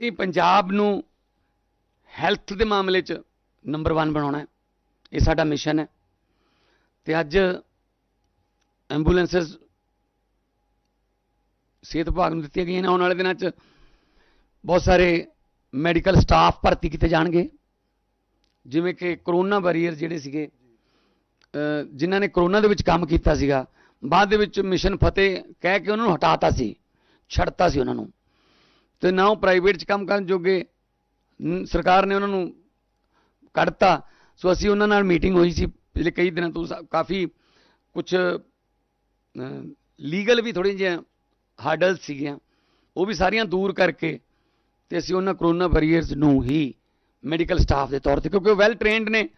ਕਿ ਪੰਜਾਬ ਨੂੰ ਹੈਲਥ ਦੇ ਮਾਮਲੇ 'ਚ ਨੰਬਰ 1 ਬਣਾਉਣਾ ਹੈ। ਇਹ ਸਾਡਾ ਮਿਸ਼ਨ ਹੈ। ਤੇ ਅੱਜ ਐਂਬੂਲੈਂਸਸ ਸਿਹਤ ਵਿਭਾਗ ਨੂੰ ਦਿੱਤੀਆਂ ਗਈਆਂ ਨੇ। ਆਉਣ ਵਾਲੇ ਦਿਨਾਂ 'ਚ ਬਹੁਤ ਸਾਰੇ ਮੈਡੀਕਲ ਸਟਾਫ ਭਰਤੀ ਕੀਤੇ ਜਾਣਗੇ। ਜਿਵੇਂ ਕਿ ਕਰੋਨਾ ਵਾਰੀਅਰ ਜਿਹੜੇ ਸੀਗੇ ਜਿਨ੍ਹਾਂ ਨੇ ਕਰੋਨਾ ਦੇ ਵਿੱਚ ਕੰਮ ਕੀਤਾ ਸੀਗਾ, ਬਾਅਦ ਦੇ ਵਿੱਚ ਮਿਸ਼ਨ ਫਤਿਹ ਕਹਿ ਕੇ ਉਹਨਾਂ ਨੂੰ ਹਟਾਤਾ ਸੀ, ਛੱਡਤਾ ਸੀ ਉਹਨਾਂ ਨੂੰ। ਤੇ ਨਾ ਉਹ ਪ੍ਰਾਈਵੇਟ 'ਚ ਕੰਮ ਕਰਨ ਜੋਗੇ ਸਰਕਾਰ ਨੇ ਉਹਨਾਂ ਨੂੰ ਕੱਢਤਾ। ਸੋ ਅਸੀਂ ਉਹਨਾਂ ਨਾਲ ਮੀਟਿੰਗ ਹੋਈ ਸੀ ਪਿਛਲੇ ਕਈ ਦਿਨਾਂ ਤੋਂ ਕਾਫੀ ਕੁਝ ਲੀਗਲ ਵੀ ਥੋੜ੍ਹੀਆਂ ਜਿਹੀਆਂ ਹਾਰਡਲ ਸੀਗੀਆਂ। ਉਹ ਵੀ ਸਾਰੀਆਂ ਦੂਰ ਕਰਕੇ ਤੇ ਅਸੀਂ ਉਹਨਾਂ ਕਰੋਨਾ ਵਾਰੀਅਰਸ ਨੂੰ ਹੀ ਮੈਡੀਕਲ ਸਟਾਫ ਦੇ ਤੌਰ ਤੇ, ਕਿਉਂਕਿ ਉਹ ਵੈਲ ਟ੍ਰੇਨਡ ਨੇ।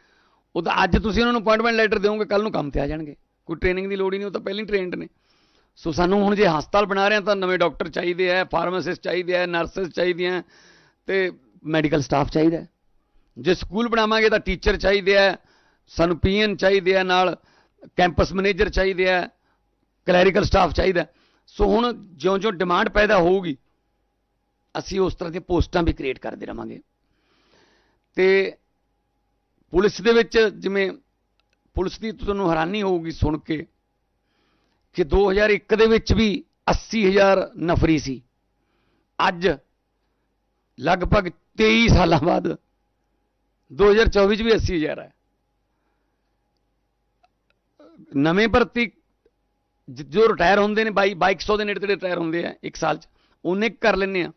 ਉਹ ਤਾਂ ਅੱਜ ਤੁਸੀਂ ਉਹਨਾਂ ਨੂੰ ਅਪਾਇੰਟਮੈਂਟ ਲੈਟਰ ਦਿਓਗੇ ਕੱਲ ਨੂੰ ਕੰਮ ਤੇ ਆ ਜਾਣਗੇ। ਕੋਈ ਟ੍ਰੇਨਿੰਗ ਦੀ ਲੋੜ ਹੀ ਨਹੀਂ, ਉਹ ਤਾਂ ਪਹਿਲਾਂ ਹੀ ਟ੍ਰੇਨਡ ਨੇ। ਸੋ ਸਾਨੂੰ ਹੁਣ ਜੇ ਹਸਪਤਾਲ ਬਣਾ ਰਹੇ ਹਾਂ ਤਾਂ ਨਵੇਂ ਡਾਕਟਰ ਚਾਹੀਦੇ ਆ, ਫਾਰਮਾਸਿਸਟ ਚਾਹੀਦੇ ਆ, ਨਰਸਸ ਚਾਹੀਦੀਆਂ ਤੇ ਮੈਡੀਕਲ ਸਟਾਫ ਚਾਹੀਦਾ ਜੇ ਸਕੂਲ ਬਣਾਵਾਂਗੇ ਤਾਂ ਟੀਚਰ ਚਾਹੀਦੇ ਆ, ਸਾਨੂੰ ਪੀਐਨ ਚਾਹੀਦੇ ਆ ਨਾਲ, ਕੈਂਪਸ ਮੈਨੇਜਰ ਚਾਹੀਦੇ ਆ, ਕਲੈਰੀਕਲ ਸਟਾਫ ਚਾਹੀਦਾ ਸੋ ਹੁਣ ਜਿਉਂ-ਜਿਉਂ ਡਿਮਾਂਡ ਪੈਦਾ ਹੋਊਗੀ, ਅਸੀਂ ਉਸ ਤਰ੍ਹਾਂ ਦੀਆਂ ਪੋਸਟਾਂ ਵੀ ਕ੍ਰੀਏਟ ਕਰਦੇ ਰਵਾਂਗੇ। ਤੇ ਪੁਲਿਸ ਦੇ ਵਿੱਚ ਜਿਵੇਂ ਪੁਲਿਸ ਦੀ ਤੁਹਾਨੂੰ ਹੈਰਾਨੀ ਹੋਊਗੀ ਸੁਣ ਕੇ ਕਿ 2001 ਦੇ ਵਿੱਚ ਵੀ 80000 ਨਫਰੀ ਸੀ। ਅੱਜ ਲਗਭਗ 23 ਸਾਲਾਂ ਬਾਅਦ 2024 ਚ ਵੀ 80000 ਹੈ। ਨਵੇਂ ਭਰਤੀ ਜੋ ਰਿਟਾਇਰ ਹੁੰਦੇ ਨੇ 22 2200 ਦੇ ਨੇੜੇ ਤੇੜੇ ਰਿਟਾਇਰ ਹੁੰਦੇ ਆ ਇੱਕ ਸਾਲ ਚ, ਉਹਨੇ ਕਰ ਲੈਂਦੇ ਆ।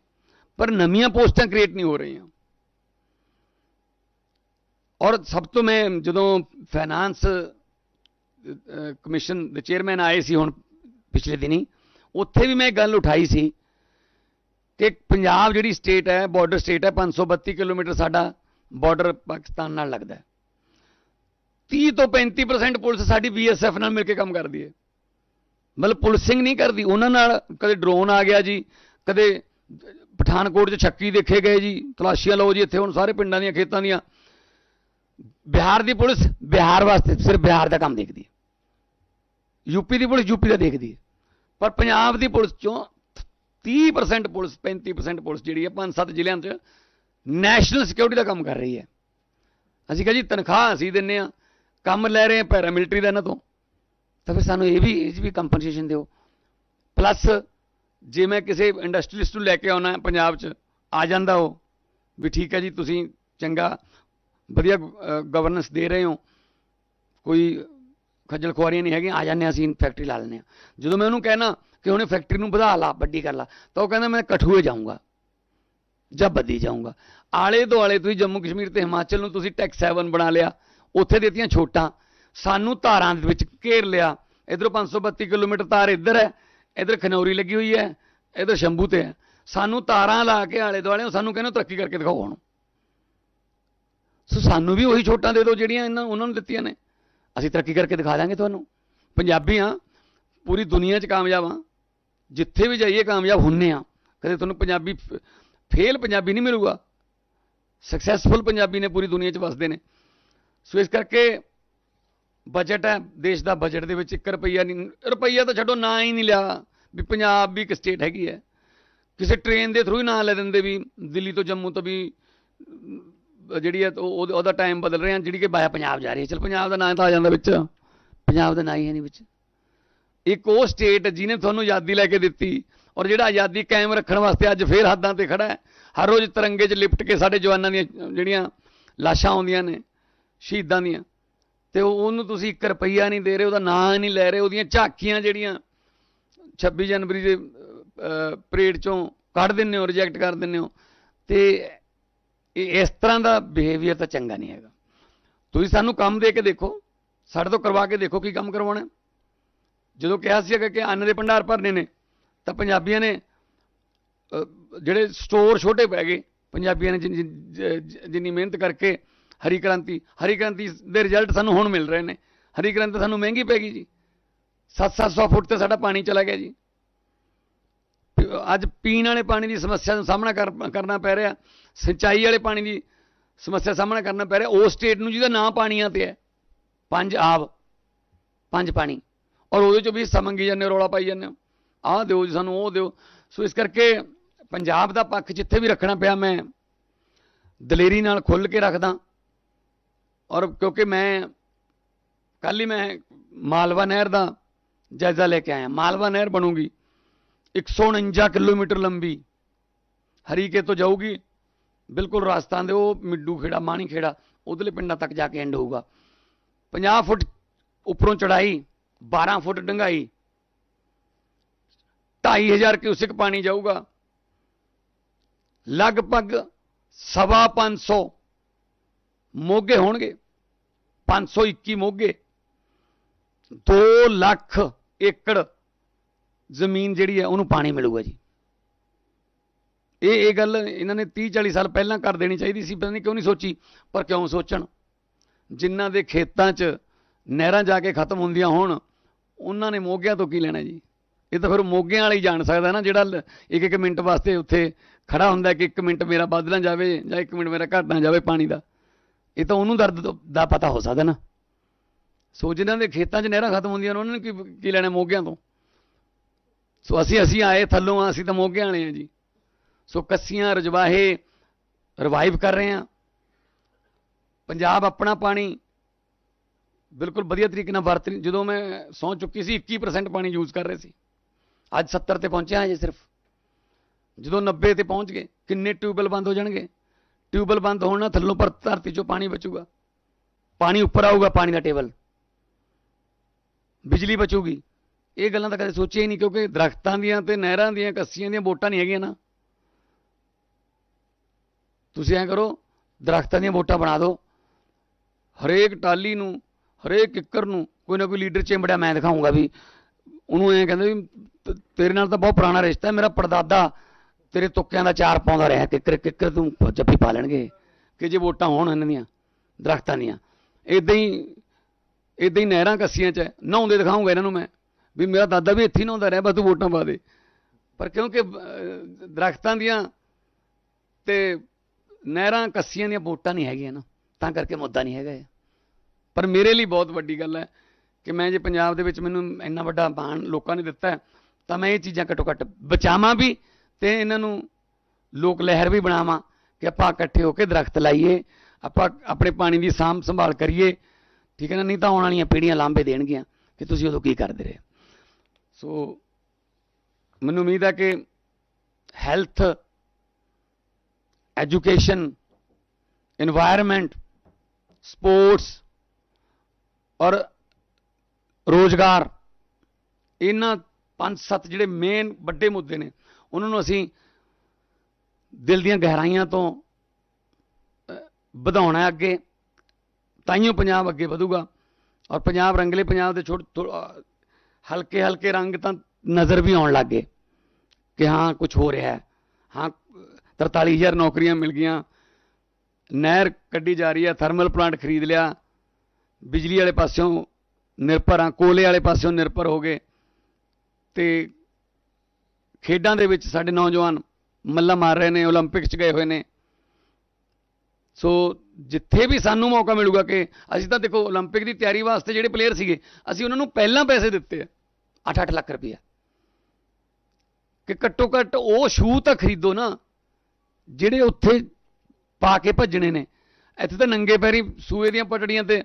ਪਰ ਨਵੀਆਂ ਪੋਸਟਾਂ ਕ੍ਰੀਏਟ ਨਹੀਂ ਹੋ ਰਹੀਆਂ। ਔਰ ਸਭ ਤੋਂ ਮੈਂ ਜਦੋਂ ਫਾਈਨਾਂਸ ਕਮਿਸ਼ਨ ਦੇ ਚੇਅਰਮੈਨ ਆਏ ਸੀ ਹੁਣ ਪਿਛਲੇ ਦਿਨੀ। ਉੱਥੇ ਵੀ ਮੈਂ ਗੱਲ ਉਠਾਈ ਸੀ ਕਿ ਪੰਜਾਬ ਜਿਹੜੀ ਸਟੇਟ ਹੈ ਬਾਰਡਰ ਸਟੇਟ ਹੈ 532 ਕਿਲੋਮੀਟਰ ਸਾਡਾ ਬਾਰਡਰ ਪਾਕਿਸਤਾਨ ਨਾਲ ਲੱਗਦਾ ਹੈ। 30 ਤੋਂ 35% ਪੁਲਿਸ ਸਾਡੀ ਬੀਐਸਐਫ ਨਾਲ ਮਿਲ ਕੇ ਕੰਮ ਕਰਦੀ ਹੈ। ਮਤਲਬ ਪੁਲਿਸਿੰਗ ਨਹੀਂ ਕਰਦੀ, ਉਹਨਾਂ ਨਾਲ ਕਦੇ ਡਰੋਨ ਆ ਗਿਆ ਜੀ, ਕਦੇ ਪਠਾਨਕੋਟ 'ਚ ਛੱਕੀ ਦੇਖੇ ਗਏ ਜੀ ਤਲਾਸ਼ੀਆਂ ਲਓ ਜੀ ਇੱਥੇ ਹੁਣ ਸਾਰੇ ਪਿੰਡਾਂ ਦੀਆਂ ਖੇਤਾਂ ਦੀਆਂ। ਬਿਹਾਰ ਦੀ ਪੁਲਿਸ ਬਿਹਾਰ ਵਾਸਤੇ ਸਿਰਫ ਬਿਹਾਰ ਦਾ ਕੰਮ ਦੇਖਦੀ ਹੈ। ਯੂਪੀ ਦੀ ਪੁਲਿਸ ਯੂਪੀ ਦਾ ਦੇਖਦੀ ਹੈ। ਪਰ ਪੰਜਾਬ ਦੀ ਪੁਲਿਸ ਚੋਂ 30% ਪੁਲਿਸ 35% ਪੁਲਿਸ ਜਿਹੜੀ ਹੈ, ਪੰਜ ਸੱਤ ਜ਼ਿਲ੍ਹਿਆਂ 'ਚ ਨੈਸ਼ਨਲ ਸਿਕਿਉਰਿਟੀ ਦਾ ਕੰਮ ਕਰ ਰਹੀ ਹੈ। ਅਸੀਂ ਕਹਾਂ ਜੀ, ਤਨਖਾਹ ਅਸੀਂ ਦਿੰਨੇ ਆ ਕੰਮ ਲੈ ਰਹੇ ਆ ਪੈਰਾਮਿਲਟਰੀ ਦਾ ਇਹਨਾਂ ਤੋਂ। ਤਾਂ ਫਿਰ ਸਾਨੂੰ ਇਹ ਵੀ, ਇਹ 'ਚ ਵੀ ਕੰਪਨਸੇਸ਼ਨ ਦਿਓ। ਪਲੱਸ ਜੇ ਮੈਂ ਕਿਸੇ ਇੰਡਸਟਰੀਲਿਸਟ ਨੂੰ ਲੈ ਕੇ ਆਉਣਾ ਪੰਜਾਬ 'ਚ, ਆ ਜਾਂਦਾ ਉਹ, ਵੀ ਠੀਕ ਹੈ ਜੀ, ਤੁਸੀਂ ਚੰਗਾ, ਵਧੀਆ ਗਵਰਨੈਂਸ ਦੇ ਰਹੇ ਹੋ। ਕੋਈ ਖੱਜਲ ਖੁਆਰੀਆਂ ਨਹੀਂ ਹੈਗੀਆਂ, ਆ ਜਾਂਦੇ ਹਾਂ ਅਸੀਂ ਫੈਕਟਰੀ ਲਾ ਲੈਂਦੇ ਹਾਂ। ਜਦੋਂ ਮੈਂ ਉਹਨੂੰ ਕਹਿਣਾ ਕਿ ਉਹਨੇ ਫੈਕਟਰੀ ਨੂੰ ਵਧਾ ਲਾ, ਵੱਡੀ ਕਰ ਲਾ, ਤਾਂ ਉਹ ਕਹਿੰਦਾ ਮੈਂ ਕਠੂਏ ਜਾਊਂਗਾ, ਜਾਂ ਬੱਦੀ ਜਾਊਂਗਾ। ਆਲੇ ਦੁਆਲੇ ਤੁਸੀਂ ਜੰਮੂ ਕਸ਼ਮੀਰ ਤੇ ਹਿਮਾਚਲ ਨੂੰ ਤੁਸੀਂ ਟੈਕਸ 7 ਬਣਾ ਲਿਆ, ਉੱਥੇ ਦਿੱਤੀਆਂ ਛੋਟਾਂ, ਸਾਨੂੰ ਧਾਰਾਂ ਦੇ ਵਿੱਚ ਘੇਰ ਲਿਆ। ਇਧਰੋਂ 532 ਕਿਲੋਮੀਟਰ ਤਾਰ ਇੱਧਰ ਹੈ, ਇਧਰ ਖਨੌਰੀ ਲੱਗੀ ਹੋਈ ਹੈ, ਇਧਰ ਸ਼ੰਭੂ ਤੇ ਹੈ। ਸਾਨੂੰ ਤਾਰਾਂ ਲਾ ਕੇ ਆਲੇ ਦੁਆਲੇ ਸਾਨੂੰ ਕਹਿੰਦੇ ਤਰੱਕੀ ਕਰਕੇ ਦਿਖਾਓ ਹੁਣ। ਸੋ ਸਾਨੂੰ ਵੀ ਉਹੀ ਛੋਟਾਂ ਦੇ ਦਿਓ ਜਿਹੜੀਆਂ ਇਹਨਾਂ ਉਹਨਾਂ ਨੂੰ ਦਿੱਤੀਆਂ ਨੇ। ਅਸੀਂ ਤਰੱਕੀ ਕਰਕੇ ਦਿਖਾ ਦਾਂਗੇ ਤੁਹਾਨੂੰ। ਪੰਜਾਬੀ ਆ ਪੂਰੀ ਦੁਨੀਆ 'ਚ ਕਾਮਯਾਬ ਆ ਜਿੱਥੇ ਵੀ ਜਾਈਏ ਕਾਮਯਾਬ ਹੁੰਨੇ ਆ ਕਦੇ ਤੁਹਾਨੂੰ ਪੰਜਾਬੀ ਫੇਲ ਪੰਜਾਬੀ ਨਹੀਂ ਮਿਲੂਗਾ। ਸਕਸੈਸਫੁਲ ਪੰਜਾਬੀ ਨੇ ਪੂਰੀ ਦੁਨੀਆ 'ਚ ਵਸਦੇ ਨੇ। ਸੋ ਇਸ ਕਰਕੇ ਬਜਟ ਹੈ, ਦੇਸ਼ ਦਾ ਬਜਟ ਦੇ ਵਿੱਚ 1 ਰੁਪਈਆ ਨਹੀਂ, ਰੁਪਈਆ ਤਾਂ ਛੱਡੋ, ਨਾ ਹੀ ਨਹੀਂ ਲਿਆ। ਵੀ ਪੰਜਾਬ ਵੀ ਇੱਕ ਸਟੇਟ ਹੈਗੀ ਹੈ। ਕਿਸੇ ਟ੍ਰੇਨ ਦੇ ਥਰੂ ਹੀ ਨਾਂ ਲੈ ਦਿੰਦੇ ਵੀ ਦਿੱਲੀ ਤੋਂ ਜੰਮੂ ਤੋਂ ਵੀ ਜਿਹੜੀ ਹੈ ਉਹ- ਉਹਦਾ ਟਾਈਮ ਬਦਲ ਰਹੇ ਹਨ ਜਿਹੜੀ ਕਿ ਬਾਇਆ ਪੰਜਾਬ ਜਾ ਰਹੀ ਹੈ। ਚਲ ਪੰਜਾਬ ਦਾ ਨਾਂ ਤਾਂ ਆ ਜਾਂਦਾ ਵਿੱਚ। ਪੰਜਾਬ ਦਾ ਨਾਂ ਹੀ ਹੈ ਨਹੀਂ ਵਿੱਚ। ਇੱਕ ਉਹ ਸਟੇਟ ਜਿਹਨੇ ਤੁਹਾਨੂੰ ਆਜ਼ਾਦੀ ਲੈ ਕੇ ਦਿੱਤੀ ਔਰ ਜਿਹੜਾ ਆਜ਼ਾਦੀ ਕਾਇਮ ਰੱਖਣ ਵਾਸਤੇ ਅੱਜ ਫੇਰ ਹੱਦਾਂ ਤੇ ਖੜਾ ਹੈ। ਹਰ ਰੋਜ਼ ਤਿਰੰਗੇ 'ਚ ਲਿਪਟ ਕੇ ਸਾਡੇ ਜਵਾਨਾਂ ਦੀਆਂ ਜਿਹੜੀਆਂ ਲਾਸ਼ਾਂ ਆਉਂਦੀਆਂ ਨੇ, ਸ਼ਹੀਦਾਂ ਦੀਆਂ, ਤੇ ਉਹਨੂੰ ਤੁਸੀਂ 1 ਰੁਪਈਆ ਨਹੀਂ ਦੇ ਰਹੇ, ਉਹਦਾ ਨਾਂ ਨਹੀਂ ਲੈ ਰਹੇ, ਉਹਦੀਆਂ ਝਾਕੀਆਂ ਜਿਹੜੀਆਂ 26 ਜਨਵਰੀ ਦੇ ਪਰੇਡ ਚੋਂ ਕੱਢ ਦਿੰਦੇ ਹੋ ਰਿਜੈਕਟ ਕਰ ਦਿੰਦੇ ਹੋ। ਤੇ ਇਹ ਇਸ ਤਰ੍ਹਾਂ ਦਾ ਬਿਹੇਵੀਅਰ ਤਾਂ ਚੰਗਾ ਨਹੀਂ ਹੈਗਾ। ਤੁਸੀਂ ਸਾਨੂੰ ਕੰਮ ਦੇ ਕੇ ਦੇਖੋ, ਸਾਡੇ ਤੋਂ ਕਰਵਾ ਕੇ ਦੇਖੋ ਕੀ ਕੰਮ ਕਰਵਾਉਣਾ ਜਦੋਂ ਕਿਹਾ ਸੀ ਕਿ ਅੰਨ ਦੇ ਭੰਡਾਰ ਭਰਨੇ ਨੇ, ਤਾਂ ਪੰਜਾਬੀਆਂ ਨੇ ਜਿਹੜੇ ਸਟੋਰ ਛੋਟੇ ਪੈ ਗਏ, ਪੰਜਾਬੀਆਂ ਨੇ ਜਿੰਨੀ- ਜਿੰਨੀ ਮਿਹਨਤ ਕਰਕੇ ਹਰੀ ਕ੍ਰਾਂਤੀ ਹਰੀ ਕ੍ਰਾਂਤੀ ਦੇ ਰਿਜ਼ਲਟ ਸਾਨੂੰ ਹੁਣ ਮਿਲ ਰਹੇ ਨੇ। ਹਰੀ ਕ੍ਰਾਂਤੀ ਸਾਨੂੰ ਮਹਿੰਗੀ ਪੈ ਗਈ ਜੀ। 7-700 ਫੁੱਟ ਤੇ ਸਾਡਾ ਪਾਣੀ ਚਲਾ ਗਿਆ ਜੀ। ਅੱਜ ਪੀਣ ਵਾਲੇ ਪਾਣੀ ਦੀ ਸਮੱਸਿਆ ਦਾ ਸਾਹਮਣਾ ਕਰ- ਕਰਨਾ ਪੈ ਰਿਹਾ। ਸਿੰਚਾਈ ਵਾਲੇ ਪਾਣੀ ਦੀ ਸਮੱਸਿਆ ਸਾਹਮਣਾ ਕਰਨਾ ਪੈ ਰਿਹਾ। ਉਹ ਸਟੇਟ ਨੂੰ ਜਿਹਦਾ ਨਾਂ ਪਾਣੀਆਂ ਤੇ ਹੈ। ਪੰਜ ਆਬ ਪੰਜ ਪਾਣੀ। ਔਰ ਉਹਦੇ ਚੋਂ ਵੀ ਹਿੱਸਾ ਮੰਗੀ ਜਾਂਦੇ ਹੋ, ਰੌਲਾ ਪਾਈ ਜਾਂਦੇ ਹੋ। ਆਹ ਦਿਓ ਜੀ ਸਾਨੂੰ ਉਹ ਦਿਓ। ਸੋ ਇਸ ਕਰਕੇ ਪੰਜਾਬ ਦਾ ਪੱਖ ਜਿੱਥੇ ਵੀ ਰੱਖਣਾ ਪਿਆ ਮੈਂ ਦਲੇਰੀ ਨਾਲ ਖੁੱਲ ਕੇ ਰੱਖਦਾ। ਔਰ ਕਿਉਂਕਿ ਮੈਂ ਕੱਲ ਹੀ ਮੈਂ ਮਾਲਵਾ ਨਹਿਰ ਦਾ ਜਾਇਜ਼ਾ ਲੈ ਕੇ ਆਇਆ। ਮਾਲਵਾ ਨਹਿਰ ਬਣੂਗੀ। 149 ਕਿਲੋਮੀਟਰ ਲੰਬੀ। ਹਰੀਕੇ ਤੋਂ ਜਾਊਗੀ। ਬਿਲਕੁਲ ਰਾਜਸਥਾਨ ਦੇ ਉਹ ਮਿੱਡੂ ਖੇੜਾ, ਮਾਣੀ ਖੇੜਾ, ਉਧਰਲੇ ਪਿੰਡਾਂ ਤੱਕ ਜਾ ਕੇ ਐਂਡ ਹੋਊਗਾ। 50 ਫੁੱਟ ਉੱਪਰੋਂ ਚੜਾਈ 12 ਫੁੱਟ ਡੰਗਾਈ 2500 ਕਿਊਸਿਕ ਪਾਣੀ ਜਾਊਗਾ। ਲਗਭਗ ਸਵਾ 500 ਮੋਗੇ ਹੋਣਗੇ। 521 ਮੋਗੇ। 2 ਲੱਖ ਏਕੜ ਜ਼ਮੀਨ ਜਿਹੜੀ ਹੈ, ਉਹਨੂੰ ਪਾਣੀ ਮਿਲੂਗਾ ਜੀ। ਇਹ ਇਹ ਗੱਲ ਇਹਨਾਂ ਨੇ 30 40 ਸਾਲ ਪਹਿਲਾਂ ਕਰ ਦੇਣੀ ਚਾਹੀਦੀ ਸੀ, ਪਤਾ ਨਹੀਂ ਕਿਉਂ ਨਹੀਂ ਸੋਚੀ, ਪਰ ਕਿਉਂ ਸੋਚਣ? ਜਿਨ੍ਹਾਂ ਦੇ ਖੇਤਾਂ 'ਚ ਨਹਿਰਾਂ ਜਾ ਕੇ ਖਤਮ ਹੁੰਦੀਆਂ ਹੋਣ, ਉਹਨਾਂ ਨੇ ਮੋਗਿਆਂ ਤੋਂ ਕੀ ਲੈਣਾ ਜੀ? ਇਹ ਤਾਂ ਫਿਰ ਮੋਗਿਆਂ ਵਾਲਾ ਹੀ ਜਾਣ ਸਕਦਾ ਨਾ, ਜਿਹੜਾ ਲ- ਇੱਕ ਇੱਕ ਮਿੰਟ ਵਾਸਤੇ ਉੱਥੇ ਖੜਾ ਹੁੰਦਾ ਕਿ ਇੱਕ ਮਿੰਟ ਮੇਰਾ ਵੱਧ ਨਾ ਜਾਵੇ, ਜਾਂ ਇੱਕ ਮਿੰਟ ਮੇਰਾ ਘਟ ਨਾ ਜਾਵੇ ਪਾਣੀ ਦਾ। ਇਹ ਤਾਂ ਉਹਨੂੰ ਦਰਦ ਦਾ ਪਤਾ ਹੋ ਸਕਦਾ ਨਾ। ਸੋ ਜਿਨ੍ਹਾਂ ਦੇ ਖੇਤਾਂ 'ਚ ਨਹਿਰਾਂ ਖਤਮ ਹੁੰਦੀਆਂ ਨੇ, ਉਹਨਾਂ ਨੇ ਕੀ ਕੀ ਲੈਣਾ ਮੋਗਿਆਂ ਤੋਂ? ਸੋ ਅਸੀਂ ਅਸੀਂ ਆਏ ਥੱਲੋਂ ਆ ਅਸੀਂ ਤਾਂ ਮੋਗੇ ਵਾਲੇ ਆ ਜੀ। ਸੋ ਕੱਸੀਆਂ, ਰਜਵਾਹੇ ਰਿਵਾਈਵ ਕਰ ਰਹੇ ਆ ਪੰਜਾਬ ਆਪਣਾ ਪਾਣੀ ਬਿਲਕੁਲ ਵਧੀਆ ਤਰੀਕੇ ਨਾਲ ਵਰਤ ਰਹੀ- ਜਦੋਂ ਮੈਂ ਸੌ ਚੁੱਕੀ ਸੀ 21% ਪਾਣੀ ਯੂਜ਼ ਕਰ ਰਹੇ ਸੀ। ਅੱਜ 70 ਤੇ ਪਹੁੰਚਿਆ ਜੇ ਸਿਰਫ। ਜਦੋਂ 90 ਤੇ ਪਹੁੰਚ ਗਏ, ਕਿੰਨੇ ਟਿਊਬਲ ਬੰਦ ਹੋ ਜਾਣਗੇ? ਟਿਊਬਲ ਬੰਦ ਹੋਣ ਨਾਲ ਥੱਲੋਂ ਪਰ ਧਰਤੀ 'ਚੋਂ ਪਾਣੀ ਬਚੂਗਾ। ਪਾਣੀ ਉੱਪਰ ਆਊਗਾ, ਪਾਣੀ ਦਾ ਟੇਬਲ। ਬਿਜਲੀ ਬਚੂਗੀ। ਇਹ ਗੱਲਾਂ ਤਾਂ ਕਦੇ ਸੋਚਿਆ ਹੀ ਨਹੀਂ, ਕਿਉਂਕਿ ਦਰਖਤਾਂ ਦੀਆਂ ਤੇ ਨਹਿਰਾਂ ਦੀਆਂ, ਕੱਸੀਆਂ ਦੀਆਂ ਵੋਟਾਂ ਨਹੀਂ ਹੈਗੀਆਂ ਨਾ। ਤੁਸੀਂ ਐਂ ਕਰੋ, ਦਰਖਤਾਂ ਦੀਆਂ ਵੋਟਾਂ ਬਣਾ ਦਿਓ। ਹਰੇਕ ਟਾਲੀ ਨੂੰ, ਹਰੇਕ ਕਿੱਕਰ ਨੂੰ ਕੋਈ ਨਾ ਕੋਈ ਲੀਡਰ ਚਿੰਬੜਿਆ, ਮੈਂ ਦਿਖਾਉਂਗਾ ਵੀ ਉਹਨੂੰ ਐਂ ਕਹਿੰਦੇ ਵੀ ਤੇਰੇ ਨਾਲ ਤਾਂ ਬਹੁਤ ਪੁਰਾਣਾ ਰਿਸ਼ਤਾ ਹੈ ਮੇਰਾ ਪੜਦਾਦਾ ਤੇਰੇ ਤੁੱਕਿਆਂ ਦਾ ਚਾਰ ਪਾਉਂਦਾ ਰਿਹਾ, ਕਿੱਕਰ ਕਿੱਕਰ ਤੂੰ ਜੱਫੀ ਪਾ ਲੈਣਗੇ, ਕਿ ਜੇ ਵੋਟਾਂ ਹੋਣ ਇਹਨਾਂ ਦੀਆਂ, ਦਰਖਤਾਂ ਦੀਆਂ। ਇਦਾਂ ਹੀ ਇਦਾਂ ਹੀ ਨਹਿਰਾਂ ਕੱਸੀਆਂ 'ਚ, ਨਹਾਉਂਦੇ ਦਿਖਾਉਂਗਾ ਇਹਨਾਂ ਨੂੰ ਮੈਂ। ਵੀ ਮੇਰਾ ਦਾਦਾ ਵੀ ਇੱਥੇ ਹੀ ਨਹਾਉਂਦਾ ਰਿਹਾ ਬਸ ਤੂੰ ਵੋਟਾਂ ਪਾ ਦੇ। ਪਰ ਕਿਉਂਕਿ ਅਹ, ਦਰਖਤਾਂ ਦੀਆਂ ਤੇ ਨਹਿਰਾਂ ਕੱਸੀਆਂ ਦੀਆਂ ਵੋਟਾਂ ਨਹੀਂ ਹੈਗੀਆਂ ਨਾ ਤਾਂ ਕਰਕੇ ਮੁੱਦਾ ਨਹੀਂ ਹੈਗਾ ਇਹ। ਪਰ ਮੇਰੇ ਲਈ ਬਹੁਤ ਵੱਡੀ ਗੱਲ ਹੈ ਕਿ ਮੈਂ ਜੇ ਪੰਜਾਬ ਦੇ ਵਿੱਚ ਮੈਨੂੰ ਇੰਨਾ ਵੱਡਾ ਮਾਣ ਲੋਕਾਂ ਨੇ ਦਿੱਤਾ ਹੈ, ਤਾਂ ਮੈਂ ਇਹ ਚੀਜ਼ਾਂ ਘੱਟੋ ਘੱਟ ਬਚਾਵਾਂ ਵੀ ਤੇ ਇਹਨਾਂ ਨੂੰ ਲੋਕ ਲਹਿਰ ਵੀ ਬਣਾਵਾਂ ਕਿ ਆਪਾਂ ਇਕੱਠੇ ਹੋ ਕੇ ਦਰਖਤ ਲਾਈਏ ਆਪਾਂ ਆਪਣੇ ਪਾਣੀ ਦੀ ਸਾਂਭ ਸੰਭਾਲ ਕਰੀਏ। ਠੀਕ ਹੈ ਨਾ? ਨਹੀਂ ਤਾਂ ਆਉਣ ਵਾਲੀਆਂ ਪੀੜ੍ਹੀਆਂ ਲਾਂਭੇ ਦੇਣਗੀਆਂ ਕਿ ਤੁਸੀਂ ਉਦੋਂ ਕੀ ਕਰਦੇ ਰਹੇ? ਸੋ ਮੈਨੂੰ ਉਮੀਦ ਹੈ ਕਿ ਹੈਲਥ, ਐਜੂਕੇਸ਼ਨ এনवायरमेंट ਸਪੋਰਟਸ ਔਰ ਰੋਜ਼ਗਾਰ, ਇਹਨਾਂ ਪੰਜ ਸੱਤ ਜਿਹੜੇ ਮੇਨ ਵੱਡੇ ਮੁੱਦੇ ਨੇ, ਉਹਨਾਂ ਨੂੰ ਅਸੀਂ ਦਿਲ ਦੀਆਂ ਗਹਿਰਾਈਆਂ ਤੋਂ ਵਧਾਉਣਾ ਅੱਗੇ। ਤਾਂ ਤਾਈਓ ਪੰਜਾਬ ਅੱਗੇ ਵਧੂਗਾ ਔਰ ਪੰਜਾਬ ਰੰਗਲੇ ਪੰਜਾਬ ਦੇ ਛੋਟ ਹਲਕੇ ਹਲਕੇ ਰੰਗ ਤਾਂ ਨਜ਼ਰ ਵੀ ਆਉਣ ਲੱਗ ਗਏ ਕਿ ਹਾਂ ਕੁਝ ਹੋ ਰਿਹਾ ਹੈ ਹਾਂ 43000 ਨੌਕਰੀਆਂ ਮਿਲ ਗਈਆਂ ਨਹਿਰ ਕੱਢੀ ਜਾ ਰਹੀ ਹੈ ਥਰਮਲ ਪਲਾਂਟ ਖਰੀਦ ਲਿਆ ਬਿਜਲੀ ਵਾਲੇ ਪਾਸਿਓਂ ਨਿਰਭਰ ਆ ਕੋਲੇ ਵਾਲੇ ਪਾਸਿਓਂ ਨਿਰਭਰ ਹੋ ਗਏ ਤੇ ਖੇਡਾਂ ਦੇ ਵਿੱਚ ਸਾਡੇ ਨੌਜਵਾਨ ਮੱਲਾ ਮਾਰ ਰਹੇ ਨੇ 올림픽 'ਚ ਗਏ ਹੋਏ ਨੇ ਸੋ ਜਿੱਥੇ ਵੀ ਸਾਨੂੰ ਮੌਕਾ ਮਿਲੂਗਾ ਕਿ ਅਸੀਂ ਤਾਂ ਦੇਖੋ 올림픽 ਦੀ ਤਿਆਰੀ ਵਾਸਤੇ ਜਿਹੜੇ ਪਲੇਅਰ ਸੀਗੇ ਅਸੀਂ ਉਹਨਾਂ ਨੂੰ ਪਹਿਲਾਂ ਪੈਸੇ ਦਿੱਤੇ ਆ 8-8 ਲੱਖ ਰੁਪਇਆ ਕਿ ਘੱਟੋ ਘੱਟ ਉਹ ਸ਼ੂ ਤਾਂ ਖਰੀਦੋ ਨਾ ਜਿਹੜੇ ਉੱਥੇ ਪਾ ਕੇ ਭੱਜਣੇ ਨੇ ਇੱਥੇ ਤਾਂ ਨੰਗੇ ਪੈਰੀ ਸੂਏ ਦੀਆਂ ਪਟੜੀਆਂ ਤੇ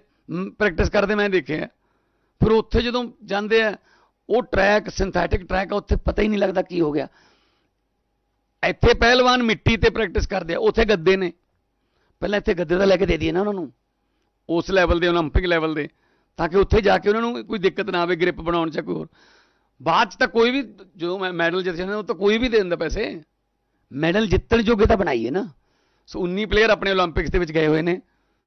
ਪ੍ਰੈਕਟਿਸ ਕਰਦੇ ਮੈਂ ਦੇਖਿਆ ਫਿਰ ਉੱਥੇ ਜਦੋਂ ਜਾਂਦੇ ਆ ਉਹ ਟਰੈਕ ਸਿੰਥੈਟਿਕ ਟਰੈਕ ਆ ਉੱਥੇ ਪਤਾ ਹੀ ਨਹੀਂ ਲੱਗਦਾ ਕੀ ਹੋ ਗਿਆ ਇੱਥੇ ਪਹਿਲਵਾਨ ਮਿੱਟੀ ਤੇ ਪ੍ਰੈਕਟਿਸ ਕਰਦੇ ਆ ਉੱਥੇ ਗੱਦੇ ਨੇ ਪਹਿਲਾਂ ਇੱਥੇ ਗੱਦੇ ਦਾ ਲੈ ਕੇ ਦੇ ਦਈਏ ਨਾ ਉਹਨਾਂ ਨੂੰ ਉਸ ਲੈਵਲ ਦੇ 올림픽 ਲੈਵਲ ਦੇ ਤਾਂ ਕਿ ਉੱਥੇ ਜਾ ਕੇ ਉਹਨਾਂ ਨੂੰ ਕੋਈ ਦਿੱਕਤ ਨਾ ਆਵੇ, ਗ੍ਰਿਪ ਬਣਾਉਣ ਚ ਕੋਈ ਹੋਰ। ਬਾਅਦ ਚ ਤਾਂ ਕੋਈ ਵੀ ਜੋ ਮੈਡਲ ਜਿੱਤ ਜਾਂਦੇ, ਉਹ ਤਾਂ ਕੋਈ ਵੀ ਦੇ ਦਿੰਦਾ ਪੈਸੇ। ਮੈਡਲ ਜਿੱਤਣ ਜੋਗੇ ਤਾਂ ਬਣਾਈਏ ਨਾ। ਸੋ 19 ਪਲੇਅਰ ਆਪਣੇ 올림픽ਸ ਦੇ ਵਿੱਚ ਗਏ ਹੋਏ ਨੇ।